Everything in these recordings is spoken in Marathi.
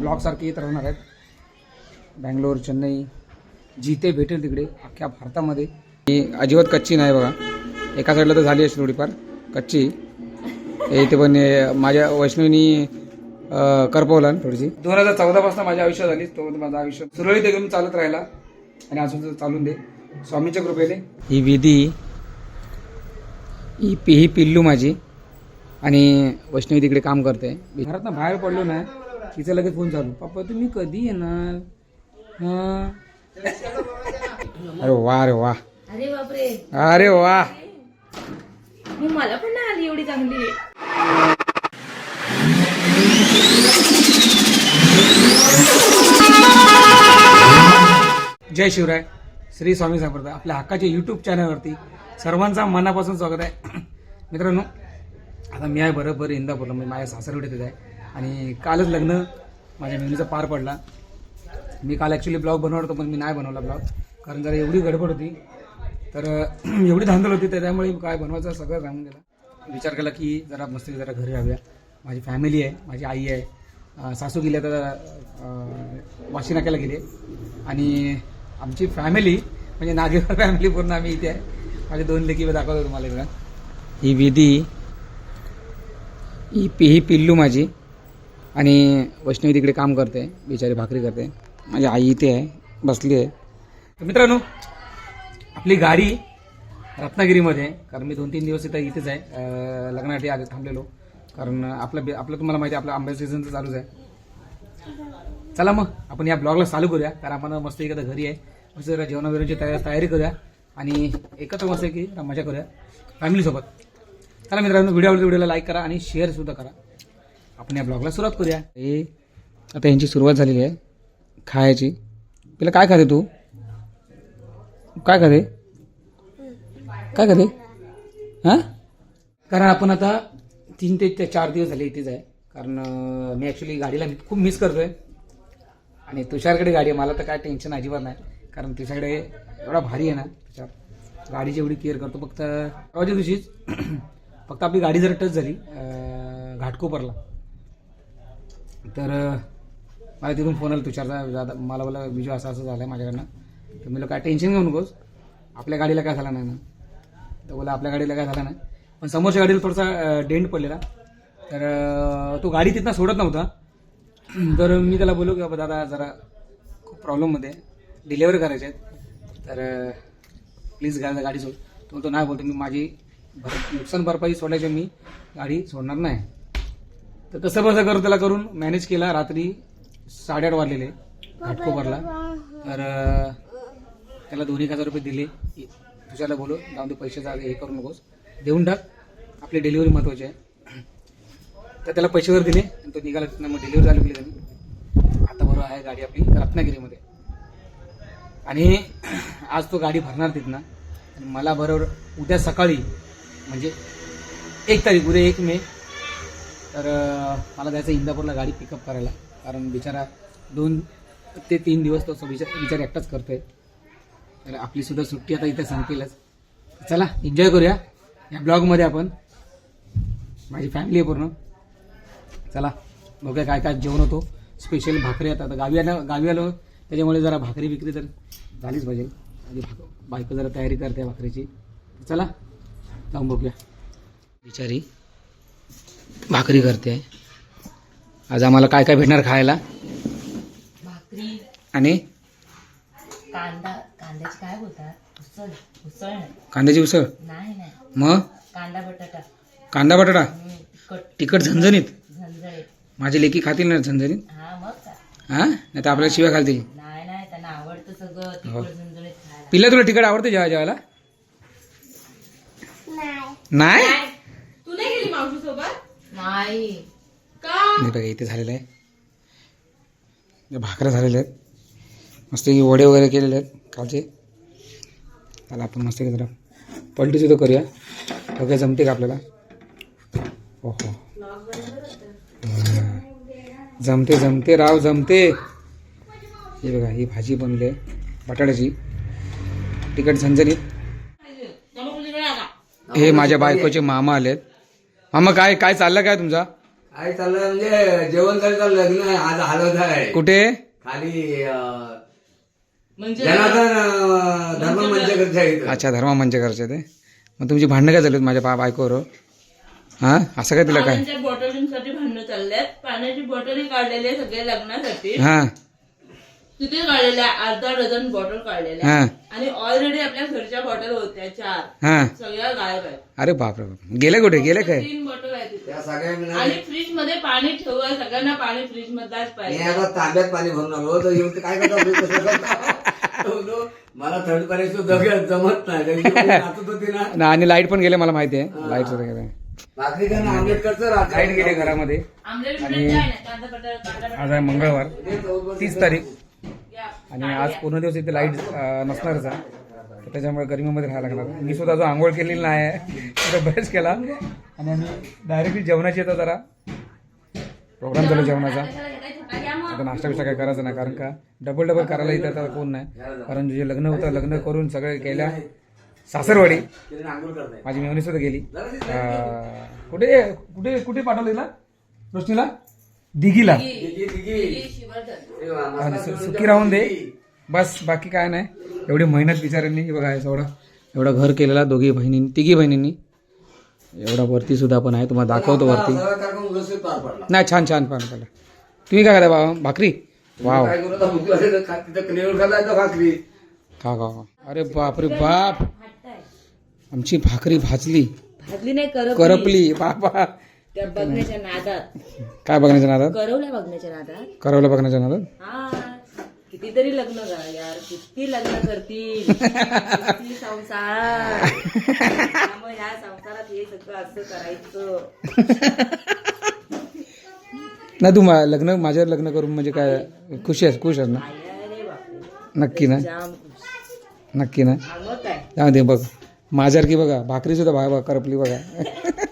ब्लॉगसारखे येत राहणार आहेत. बँगलोर चेन्नई जिथे भेटेल तिकडे अख्ख्या भारतामध्ये. ही अजिबात कच्ची नाही बघा. एका साईडला तर झाली अशी थोडीफार. कच्ची. इथे पण माझ्या वैष्णवीनी करपवला थोडीशी. दोन हजार चौदापासून माझ्या आयुष्य झाली. तो माझं आयुष्य. सुरळीत एकदम चालत राहिला. आणि अजून चालून दे. स्वामीच्या कृपेने. ही विधी ही पि ही पिल्लू माझी. आणि वैष्णवी तिकडे काम करते. घरात ना बाहेर पडलो नाही तिचा लगेच फोन चालू. पप्पा तुम्ही कधी येणार? हा. अरे वा अरे वा. अरे बापरे. अरे वा. मग मला पण नाही आली एवढी चांगली. जय शिवराय. श्री स्वामी समर्थ आपल्या हक्काच्या यूट्यूब चॅनलवरती सर्वांचा मनापासून स्वागत आहे. मित्रांनो आता मी आहे बरोबर इंदापूरला. म्हणजे माझ्या सासरकडे तिथे आहे. आणि कालच लग्न माझ्या मेहनीचा पार पडला. मी काल ॲक्च्युली ब्लॉग बनवला होतो पण मी नाही बनवला ब्लॉग. कारण जरा एवढी गडबड होती. तर एवढी धांदल होती तर त्यामुळे काय बनवायचं सगळं सांगून गेला विचार केला की जरा मस्ती जरा घरी राहूया. माझी फॅमिली आहे माझी आई आहे. सासू गेली तर वाशी नाक्याला गेले आणि आमची फॅमिली म्हणजे नागेवर फॅमिली पूर्ण आम्ही इथे आहे. माझे दोन लेखी दाखवतो तुम्हाला इकडं. ही विधी ही पि ही पिल्लू माझी. आणि वैष्णवी तिकडे काम करते बिचारी भाकरी करते. माझी आई इथे आहे बसली आहे. तर मित्रांनो आपली गाडी रत्नागिरीमध्ये आहे कारण मी दोन तीन दिवस इथं इथेच आहे. लग्नासाठी आले थांबलेलो. कारण आपलं बे- आपलं तुम्हाला माहिती आहे आपलं आंब्याचं सीझन तर चालूच आहे. चला मग आपण या ब्लॉगला चालू करूया. कारण आपण मस्त एखादा घरी आहे. मस्त जरा जेवणा तयारी तयारी करूया. आणि एकत्र मस्त की मजा करूया. फॅमिलीसोबत चला मित्रांनो व्हिडिओ आवडतो व्हिडिओला लाईक करा आणि शेअर सुद्धा करा. आपण या ब्लॉगला सुरुवात करूया. हे आता यांची सुरुवात झालेली आहे. खायची. पहिला काय खाते तू? काय खाते? काय खाते? हां? कारण आपण आता तीन ते ते चार दिवस झाले इथेच आहे. कारण मी ॲक्च्युली गाडीला खूप मिस करतोय. आणि तुषारकडे गाडी आहे. मला तर काय टेन्शन अजिबात नाही. कारण तुझ्याकडे एवढा भारी आहे ना. तुषार गाडीची एवढी केअर करतो फक्त परवाच्या दिवशीच फक्त आपली गाडी जर टच झाली घाटकोपरला तर अं, मला तिथून फोन आला तुषारचा दादा मला बोला विजय असं असं झालं आहे माझ्याकडनं. तर मी काय टेन्शन घेऊ नकोस. आपल्या गाडीला काय झालं नाही ना? तर बोला आपल्या गाडीला काय झालं नाही. पण समोरच्या गाडीला थोडासा डेंट पडलेला. तर तो गाडी तिथनं सोडत नव्हता. तर मी त्याला बोललो की बाबा दादा जरा खूप प्रॉब्लेममध्ये डिलेवरी करायचे आहेत. तर प्लीज गाडी गाडी सोड. तो म्हणतो नाही बोलतो मी माझी भर नुकसान भरपाई सोडायची मी. गाडी सोडणार नाही. तर कसं बसं करू त्याला करून मॅनेज केला. रात्री साडेआठ वाजलेले घाटकोपरला. तर त्याला दोन एक हजार रुपये दिले. तुझ्याला बोलो जाऊन ते पैसे जा हे करू नकोस. देऊन टाक. आपली डिलिव्हरी महत्वाची आहे. तर त्याला पैसे वगैरे दिले आणि तो निघाला तिथनं. मग डिलिव्हरी झाली गेली त्यांनी आता बरोबर आहे गाडी आपली रत्नागिरीमध्ये. आणि आज तो गाडी भरणार तिथनं. आणि मला बरोबर उद्या सकाळी म्हणजे एक तारीख उद्या एक मे तर मला जायचं इंदापूरला गाडी पिकअप करायला. कारण बिचारा दोन ते तीन दिवस तो विचार विचार एकटाच करतोय. तर आपली सुद्धा सुट्टी आता इथे संपेलच. चला एन्जॉय करूया. या ब्लॉगमध्ये आपण. माझी फॅमिली आहे पूर्ण. चला बघूया काय काय जेवण होतो. स्पेशल भाकरी आता गावी आलं गावी आलो. त्याच्यामुळे जरा भाकरी विक्री तर झालीच पाहिजे. म्हणजे बायको जरा तयारी करते भाकरीची. चला जाऊन बघूया. बिचारी. भाकरी करते. आज आम्हाला काय काय भेटणार खायला? भाकरी. आणि? कांदा कांद्याची काय बोलतात? उसळ उसळ नाही. कांद्याची उसळ? नाही नाही. मग? कांदा बटाटा. कांदा बटाटा? हम्म, तिखट. झणझणीत? झणझणीत. माझे लेकी खातील ना झणझणीत? हा मग हा? नाही तर आपल्याला शिव्या घालतील. नाही नाही त्यांना आवडतं सगळं हो. तिखट झणझणीत खायला. पिल्ला तुला तिखट आवडते जेवा जेवायला? नाही गेली नाही. का? नाही बघा इथे झालेलं आहे. भाकऱ्या झालेल्या आहेत. मस्त की वडे वगैरे केलेले आहेत कालचे. त्याला आपण मस्त की जरा पलटी सुद्धा करूया. बघा जमते का आपल्याला. हो हो जमते जमते राव जमते. हे बघा ही भाजी बनली आहे बटाट्याची. तिखट झणझणीत. हे माझ्या बायकोचे मामा आलेत. मामा काय काय चाललं काय तुमचा? काय चाललंय म्हणजे जेवण करायचं लग्न आहे आज हलवत आहे. कुठे? खाली अं, म्हणजे जनार्दन अं, धर्म मंचकरच्या इथं. अच्छा धर्मा मंचकरचे ते. मग तुमची भांडणं काय झाली होती माझ्या बा बायकोवर? हा? असं काय तिला काय? पाण्याच्या बॉटलींसाठी भांडणं चालल्यात. पाण्याची बॉटली काढलेली आहे सगळ्या लग्नासाठी. हा. तिथे काढलेल्या अर्धा डझन बॉटल काढलेल्या. हा. आणि ऑलरेडी आपल्या घरच्या बॉटल होत्या चार. हा. सगळ्या गायब आहेत. अरे बापरे बाप गेले कुठे? गेले काय? तीन बॉटल आहेत तिथे. त्या सगळ्यांना आणि फ्रीजमध्ये पाणी ठेवा सगळ्यांना पाणी फ्रीज मधलाच मी पाहिजे. आता तांब्यात पाणी भरून आलो. तर येऊन ते काय करता? तुम्ही कसं करता? तो म्हणतो, मला थर्ड पाण्याचं जग जमत नाही. कारण की मी नाचत होती ना ना, आणि लाइट पण गेले मला माहिती आहे. लाइट सुद्धा गेले. करणं आंबेडकरचं. लाइट गेली घरामध्ये. आमलेट बिमलेट काय नाही कांदा बटाटा कांदा बटाटा आज आहे मंगळवार. तीस तारीख. आणि आज पूर्ण दिवस इथे लाइट नसणारच. आहे त्याच्यामुळे गरमीमध्ये राहायला लागणार. मी सुद्धा जो आंघोळ केलेली नाही आहे बरेच केला. आणि आम्ही डायरेक्टली जेवणाची येतो जरा. प्रोग्राम झाला जेवणाचा. आता नाश्ता बिष्टा काय करायचं नाही कारण का डबल डबल करायला इथं आता कोण नाही. कारण जे लग्न होतं लग्न करून सगळे केल्या. सासरवाडी. माझी मेहनी सुद्धा गेली कुठे कुठे कुठे पाठवलं तिला रोशनीला? दिघीला. सुखी राहून दे. बस बाकी काय नाही. एवढी मेहनत बिचाऱ्यांनी. हे बघा एवढं एवढं घर केलेला दोघी बहिणींनी तिघी बहिणींनी. एवढा वरती सुद्धा पण आहे. तुम्हाला दाखवतो वरती. पार नाही छान छान पण पडलं तुम्ही काय भाकरी? वाव. करू खा- भाकरी. खा खा. अरे बाप. रे बाप आमची भाकरी भाजली. भाजली नाही करप करपली. बाबा. त्या बघण्याच्या नादात. काय बघण्याच्या नादात? करवल्या बघण्याच्या नादात. करवलं बघण्याच्या नादात? हा. कितीतरी लग्न करा यार किती लग्न करतील? किती संसार. त्यामुळे ह्या संसारात हे सगळं असं करायचं. नाही तू मा- लग्न माझ्यावर लग्न करून म्हणजे काय खुशी आहेस खुश आहेस ना? बापरे. नक्की ना? जाम नक्की ना? हा, मग काय त्यामध्ये बघ. माझ्यासारखी बघा भाकरी सुद्धा बघा करपली बघा.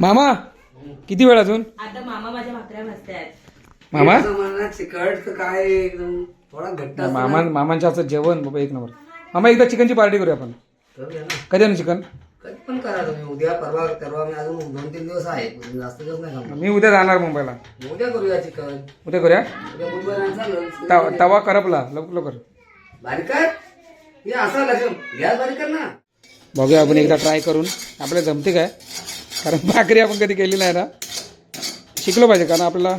मामा किती वेळ अजून? आता मामा माझ्या भाकऱ्या भाजतायत मामा? असं चिकट काय एकदम थोडा घट्ट असतो मामा मामांच्या हातचं जेवण बाबा एक नंबर. मामा एकदा चिकनची पार्टी करूया आपण. करूया ना. कधी आणू चिकन? कधी पण करा तुम्ही. उद्या परवा परवा मी अजून दोन तीन दिवस आहे. जास्त दिवस नाही. मी उद्या जाणार मुंबईला. उद्या करूया चिकन. उद्या करूया? उद्या तव- तवा करपला. लवकर लवकर. बारीक कर. हे असं लक्ष गॅस बारीक कर ना. बघूया आपण एकदा ट्राय करून. आपल्याला जमते काय? कारण भाकरी आपण कधी केली नाही ना. शिकलो पाहिजे कारण आपल्याला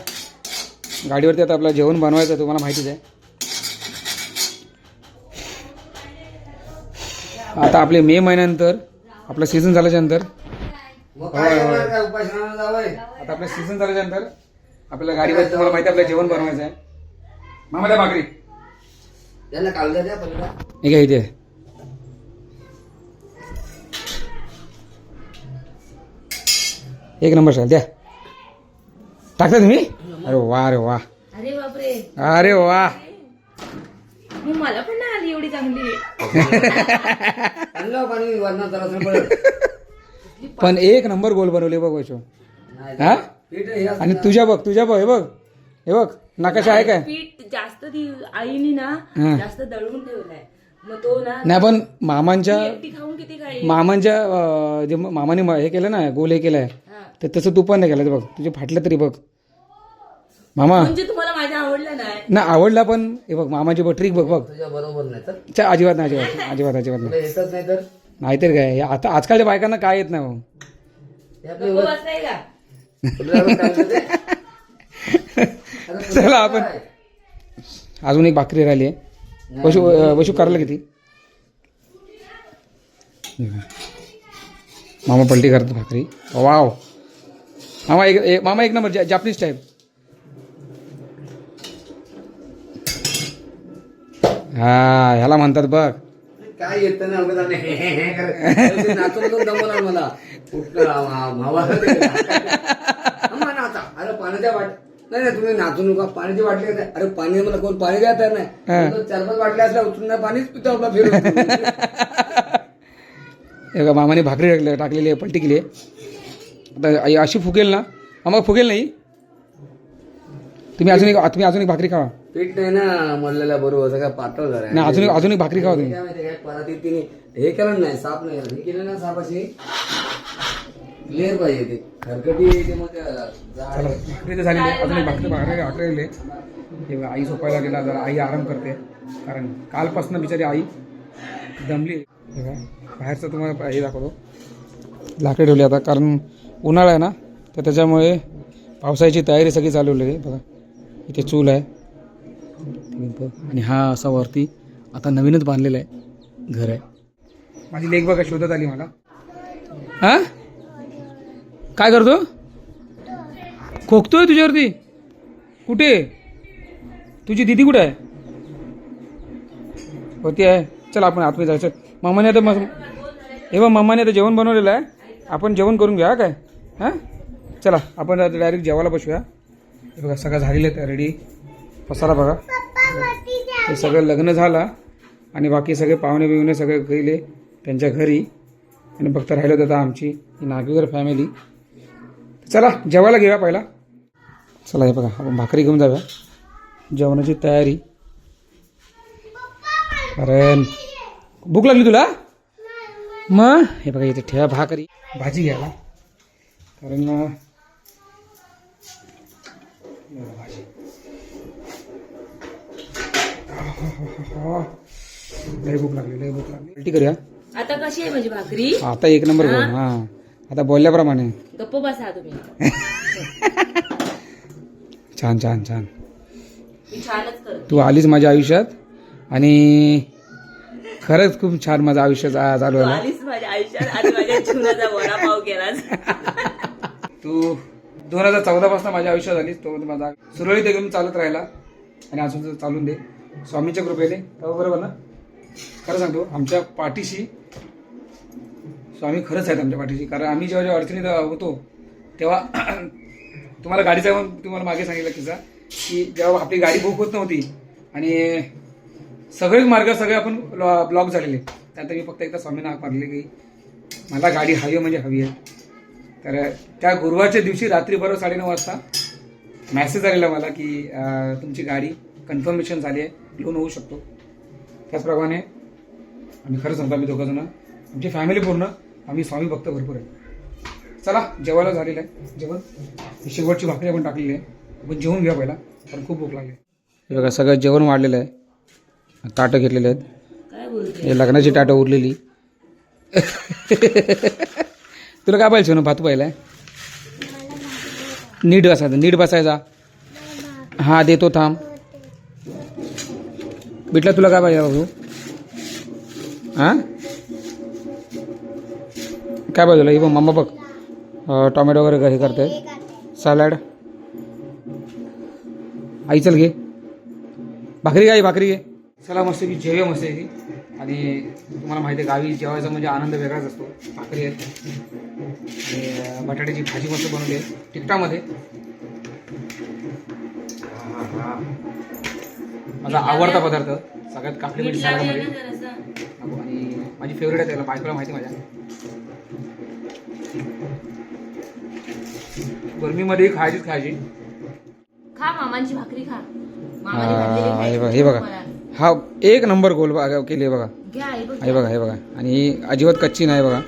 गाडीवरती आता आपल्याला जेवण बनवायचं आहे, तुम्हाला माहितीच आहे. आता आपले मे महिन्यानंतर आपलं सीझन झाल्याच्यानंतर आता आपलं सीझन झाल्याच्यानंतर आपल्याला गाडीवर तुम्हाला माहिती आहे आपल्याला जेवण बनवायचं आहे. मामा भाकरी. त्यांना कागद द्या हे इथे एक नंबर चाल द्या. टाकता तुम्ही? अरे वा अरे वा. अरे बापरे. अरे वा. मग मला पण नाही आली एवढी चांगली. आणलं पाणी वरणात जरा पडत पण एक नंबर गोल बनवले बघ वैशो. नाही हा? पीठ हे असं आणि तुझ्या बघ तुझ्या बघ हे बघ. हे बघ नकाशा आहे काय? पीठ जास्त ती आईनी ना हा. जास्त दळून ठेवलाय. मग तो ना नाही पण मामांच्या एकटी खाऊन किती काय मामांच्या अं, जे मामाने म- हे केलं ना गोल हे केलंय. तर तसं तू पण नाही केलं बघ. तुझे फाटलं तरी बघ. मामा. म्हणजे तुम्हाला माझ्या आवडलं नाही? ना आवडला पण. हे बघ मामाची बघ ट्रिक बघ बघ. तुझ्या बरोबर नाही तर? अजिबात नाही अजिबात अजिबात अजिबात नाही. तुला येतच नाही तर? नाहीतर काय? हे आता आजकालच्या बायकांना काय येत नाही भाऊ. हे आपले नको बसलाय का? तुला काय म्हणतात ते? अरे तुला चला आपण. काय? अजून एक भाकरी राहिली आहे. वशू अं, वशू करायला किती? मामा पलटी करतो भाकरी. वाव. मामा एक ए- मामा एक नंबर जा- जापनीज टाईप हा ह्याला म्हणतात बघ. काय येत ना अवघड आणि हे- हे- हे कर. ते नाचून मला. अम्मा नाचा अरे पाण्याच्या वाट नाही नाही तुम्ही नाचू नका. पाण्याची वाटली का? अरे पाणी मला कोण पाणी द्या तर नाही. हा. चार पाच वाटल्या असल्या उचलून नाही पाणीच पितो आपला फिरून. हे बघा मामाने भाकरी टाकली टाकलेली आहे पलटी केली आहे. आता आई अशी फुगेल ना? मामा फुगेल नाही. तुम्ही अजून एक तुम्ही अजून एक भाकरी खावा. पीठ नाही ना मरलेल्या बरोबर सगळं पातळ झालं नाही अजून अजून एक भाकरी खावा तुम्ही. तिने. हे केलं नाही साफ नाही. हे केलं ना साफ अशी क्लिअर पाहिजे ते खरकटी ते मग झालेली. अजून एक भाकरी आई झोपायला गेला जरा आई आराम करते. कारण कालपासून बिचारी आई दमली. बाहेरचं तुम्हाला हे दाखवतो. लाकडे ठेवली आता कारण उन्हाळा आहे ना तर त्याच्यामुळे पावसाळ्याची तयारी सगळी चालवलेली आहे बघा. इथे चूल आहे. आणि हा असा वरती आता नवीनच बांधलेला आहे घर आहे. माझी लेख बघा शोधत आली मला. हा? काय करतो? खोकतोय तुझ्यावरती? कुठे? तुझी दिदी कुठे आहे? होती आहे. चल आपण आतमध्ये जायचं. मामाने आता मग हे बघ मामाने आता जेवण बनवलेलं आहे. आपण जेवण करून घ्या काय? हां? चला आपण आता डायरेक्ट जेवायला बसूया. हे बघा सगळं झालेलं आहे रेडी पसारा बघा. हे सगळं लग्न झालं आणि बाकी सगळे पाहुणे बिवणे सगळे गेले त्यांच्या घरी. आणि फक्त राहिलं होतं आमची ही फॅमिली चला जेवायला घेऊया पहिला. चला हे बघा आपण भाकरी घेऊन जाऊया. जेवणाची तयारी. कारण भूक लागली तुला? मग? हे बघा इथे ठेवा भाकरी. भाजी घ्यायला. कारण लय भूक लागली लय भूक लागली. उलटी करूया? आता कशी आहे माझी भाकरी? आता एक नंबर बोल हां. आता बोलल्याप्रमाणे. गप्प बसा तुम्ही. छान छान छान. मी छानच करते. तू आलीच माझ्या आयुष्यात आणि खरंच खूप छान माझं आयुष्य जा- चालू तू आहे आलीस माझ्या आयुष्यात आणि माझ्या जीवनाचा वडापाव केलास. तू दोन हजार चौदा पासून माझ्या आयुष्यात आलीस तो माझा सुरळीत एकदम चालत राहिला आणि अजून चालून दे. स्वामीच्या कृपेने. हो, बरोबर ना? खरं सांगतो आमच्या पाठीशी स्वामी खरंच आहेत आमच्या पाठीशी. कारण आम्ही जेव्हा जेव्हा अडचणीत होतो तेव्हा तुम्हाला गाडीचा तुम्हाला मागे सांगितलं किस्सा की जेव्हा आपली गाडी बुक होत नव्हती आणि सगळेच मार्ग सगळे आपण ब्लॉक झालेले त्यानंतर मी फक्त एकदा स्वामींना हाक मारले की मला गाडी हवी आहे म्हणजे हवी आहे. तर त्या गुरुवारच्या दिवशी रात्री बरोबर साडेनऊ वाजता मॅसेज आलेला मला की तुमची गाडी कन्फर्मेशन झाली आहे लोन होऊ शकतो. त्याचप्रमाणे आम्ही खरं सांगतो आम्ही दोघं जण आमची फॅमिली पूर्ण आम्ही स्वामी भक्त भरपूर आहे चला जेवायला झालेलं आहे. जेवण. शेवटची भाकरी आपण टाकलेली आहे. आपण जेवून घ्या पहिला कारण खूप भूक लागली. हे बघा सगळं जेवण वाढलेलं आहे. ताटं घेतलेले आहेत. हे लग्नाची टाटं उरलेली. तुला काय पाहिजे ना भात पाहिला नीट बसायचा नीट बसायचा. हा देतो थांब. बिटला तुला काय पाहिजे बाबू? हा? काय पाहिजे तुला? हे बघ मम्मा बघ. टोमॅटो वगैरे हे करते सॅलड. आई चल घे. भाकरी काय भाकरी घे. चला मस्त की जेव्या मस्त आहे आणि तुम्हाला माहिती आहे गावी जेवायचा म्हणजे आनंद वेगळाच असतो. भाकरी आहेत. आणि बटाट्याची भाजी मस्त बनवली आहे तिखटामध्ये. माझा आवडता पदार्थ सगळ्यात काकडी मिरची सॅलडमध्ये नको आणि माझी फेवरेट आहे त्याला बायकोला माहिती आहे माझ्या. गरमीमध्ये खायचीच खायची. खा मामांची भाकरी खा. हा, मामाने भाकरी हे खायची बघा हे एक नंबर गोल बघा केली आहे बघा. आई बघ. हे बघा हे बघा. आणि अजिबात कच्ची नाही बघा.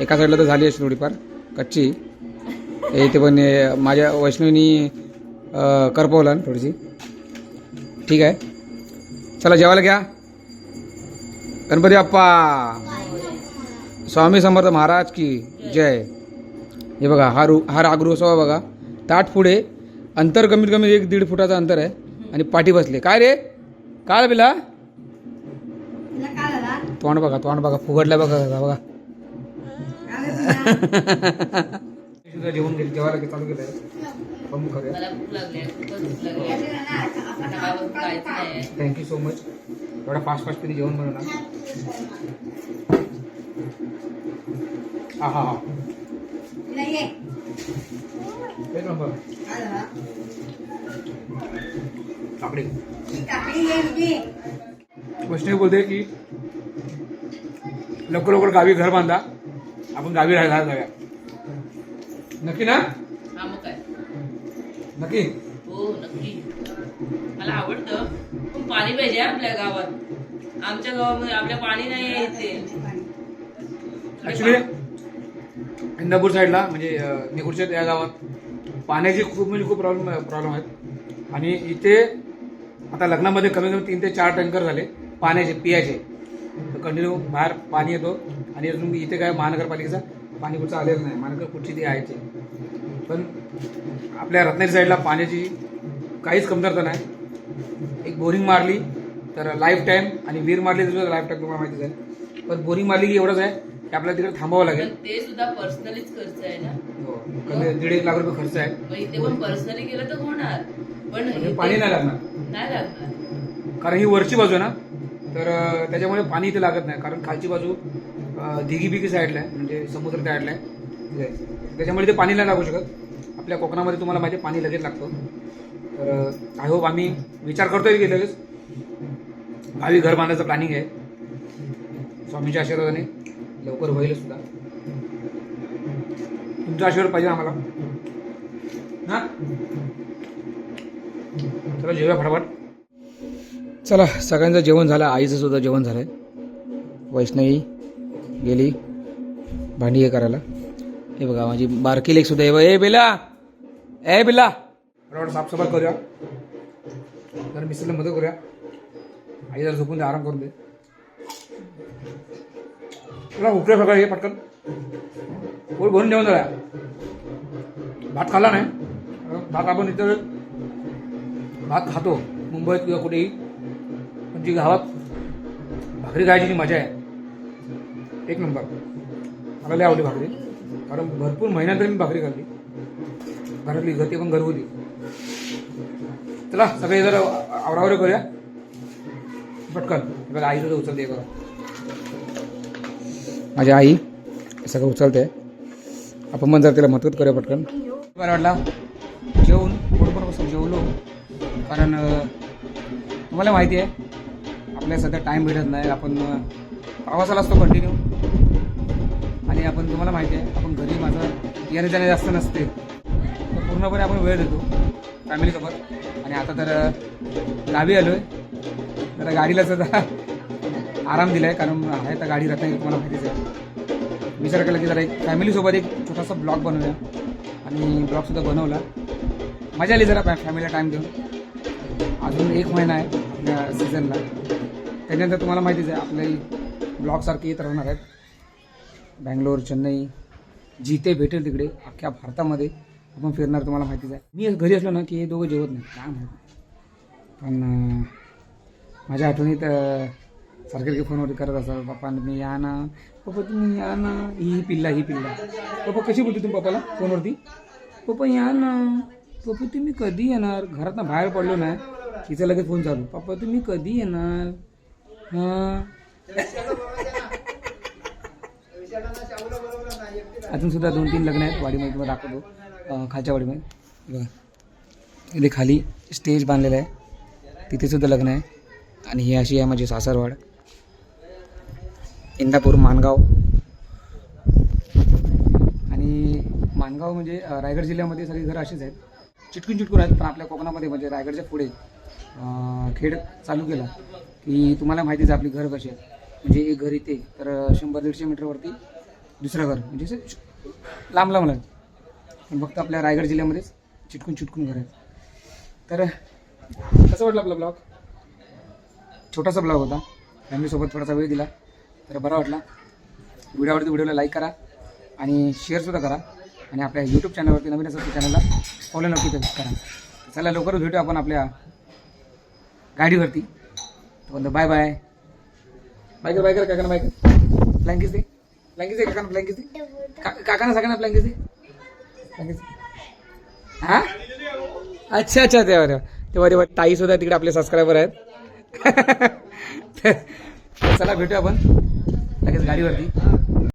एका साईडला तर झाली अशी थोडीफार कच्ची. हे इथे पण माझ्या वैष्णवीनी करपवला थोडीशी. ठीक आहे. चला जेवायला घ्या. गणपती बाप्पा. स्वामी समर्थ महाराज की जय. हे बघा हा रू हा रागृहसोबा बघा. ताट पुढे अंतर कमीत कमी एक दीड फुटाचं अंतर आहे. आणि पाठी बसले. काय रे? काय बिला? तोंड बघा तोंड बघा फुगडल्या बघा बघा बघा. जेवण गेले जेवायला चालू बघ, खायचं नाही थँक्यू सो मच एवढा फास्ट फास्ट तुम्ही जेवण बनवणार हा हा हा. एक नंबर. काकडी वैष्णवी बोलते की लवकर लवकर गावी घर बांधा आपण गावी राहायला जाऊया. नक्की ना? हा मग काय? नक्की? हो नक्की. मला आवडतं पण पाणी पाहिजे आपल्या गावात. आमच्या गावामध्ये आपल्या पाणी नाही आहे इथे. ऍक्च्युली इंदापूर साईडला म्हणजे निकुडच्या त्या गावात पाण्याची खूप म्हणजे खूप प्रॉब्लेम प्रॉब्लेम आहेत. आणि इथे आता लग्नामध्ये कमी कमी तीन ते चार टँकर झाले पाण्याचे पियाचे. कंटिन्यू बाहेर पाणी येतो. आणि अजून इथे काय महानगरपालिकेचा पाणी कुठचं आलेलं नाही. महानगर कुठची ती आहे पण आपल्या रत्नागिरी साईडला पाण्याची काहीच कमतरता नाही. एक बोरिंग मारली तर लाईफ टाईम आणि वीर मारली तर लाईफ टाईम तुम्हाला माहितीच आहे. पण बोरिंग मारली की एवढंच आहे की आपल्याला तिकडे थांबावं लागेल. ते सुद्धा पर्सनलीच खर्च आहे ना? हो. कमी दीड एक लाख रुपये खर्च आहे. पर्सनली गेलं तर होणार. पण पाणी नाही लागणार. नाही लागणार कारण ही वरची बाजू आहे ना तर त्याच्यामुळे पाणी इथे लागत नाही. कारण खालची बाजू अं, दिघी बिगी साईडला आहे. म्हणजे समुद्र साईडला आहे. त्याच्यामुळे ते पाणी नाही लागू शकत. आपल्या कोकणामध्ये तुम्हाला माहिती पाणी लगेच लागतं. तर आय होप आम्ही विचार करतोय की लगेच. गावी घर बांधायचं प्लॅनिंग आहे. स्वामीच्या आशीर्वादाने लवकर होईल सुद्धा. तुमचा आशीर्वाद पाहिजे आम्हाला. हां चला जेवूया फटाफट. चला सगळ्यांचं जेवण झालं आईचं सुद्धा जेवण झालंय. वैष्णवी गेली भांडी हे करायला. हे बघा माझी बारकी लेख सुद्धा आहे. ए बेला! ए बेला! फटाफट साफसफाई करूया. जरा मिस्त्रीला मदत करूया. आई जरा झोपून दे आराम करून दे. तुला उकड्या सकाळी हे पटकन. पोट भरून जेवण झाला भात खाल्ला नाही. भात आपण इथं भात खातो मुंबईत किंवा कुठेही पण जी गावात भाकरी खायची जी मजा आहे एक नंबर. मला लय आवडली भाकरी. कारण भरपूर महिन्यानंतर मी भाकरी खाल्ली. घरातली घरती पण घरगुती. चला सगळे जरा आवरावर करूया. पटकन. हे बघा आई सुद्धा उचलते बघा. माझी आई सगळं उचलते. आपण पण जर तिला मदत करूया पटकन. बरं वाटला. जेवून बरोबर बसून जेवलो. कारण तुम्हाला माहिती आहे आपल्याला सध्या टाईम भेटत नाही आपण प्रवासाला असतो कंटिन्यू आणि आपण तुम्हाला माहिती आहे आपण घरी माझं येणे जाणे जास्त नसते. तर पूर्णपणे आपण वेळ देतो फॅमिलीसोबत आणि आता तर गावी आलो आहे तर गाडीला सुद्धा आराम दिला आहे कारण आहे तर गाडी रत्नागिरी तुम्हाला माहितीच आहे. विचार केला की जरा एक फॅमिलीसोबत एक छोटासा ब्लॉग बनवूया. आणि ब्लॉगसुद्धा बनवला. मजा आली जरा फॅमिलीला टाईम देऊन. अजून एक महिना आहे आपल्या सीझनला त्याच्यानंतर तुम्हाला माहितीच आहे आपले ब्लॉगसारखे येत राहणार आहेत. बँगलोर चेन्नई जिथे भेटेल तिकडे अख्ख्या भारतामध्ये आपण फिरणार तुम्हाला माहितीच आहे. मी घरी असलो ना की हे दोघं जेवत नाही. काय माहिती पण माझ्या आठवणीत सारखे फोनवरती करत असाल पप्पा तुम्ही या ना. पप्पा तुम्ही या ना. ही पिल्ला ही पिल्ला. पप्पा कशी बोलते तुम्ही पप्पाला? फोनवरती पप्पा या ना. पप्पा तुम्ही कधी येणार? घरातनं बाहेर पडलो नाही तिचा लगेच फोन चालू. पप्पा तुम्ही कधी येणार? हां? अजून सुद्धा दोन तीन लग्न आहेत वाडीमध्ये तुम्हाला दाखवतो. खालच्या वाडीमध्ये. बघा. इथे खाली स्टेज बांधलेलं आहे. तिथे सुद्धा लग्न आहे. आणि ही अशी आहे माझी सासरवाड. इंदापूर मानगाव. आणि मानगाव म्हणजे रायगड जिल्ह्यामध्ये सगळी घरं अशीच आहेत. चिटकून चिटकून आहेत पण आपल्या कोकणामध्ये म्हणजे रायगडच्या पुढे खेळ खेड चालू केला. की तुम्हाला माहितीच आहे आपली घर कशी आहेत. म्हणजे एक घर इथे तर शंभर दीडशे मीटरवरती दुसरं घर. म्हणजे असं लांब लांब आहे पण फक्त आपल्या रायगड जिल्ह्यामध्येच चिटकून चिटकून घर आहेत. तर कसं वाटलं आपला ब्लॉग? छोटासा ब्लॉग होता. फॅमिलीसोबत थोडासा वेळ दिला. तर बरा वाटला. व्हिडिओ आवडते व्हिडिओला लाईक करा आणि शेअरसुद्धा करा. आणि आपल्या यूट्यूब चॅनलवरती नवीन असेल तर चॅनलला फॉलो नक्की करा. चला लवकरच भेटू आपण आपल्या गाडीवरती. तोपर्यंत बाय बाय बाय. बायकर बाय कर काकांना बाय कर दे. फ्लँकीस दे काकांना फ्लँकीस दे. काकांना सगळ्यांना फ्लँकीस दे. फ्लँकीस हां? अच्छा अच्छा तेव्हा तेव्हा. तेव्हा तेव्हा ताई सुद्धा तिकडे आपले सबस्क्रायबर आहेत. चला भेटूया आपण. लगेच गाडीवरती.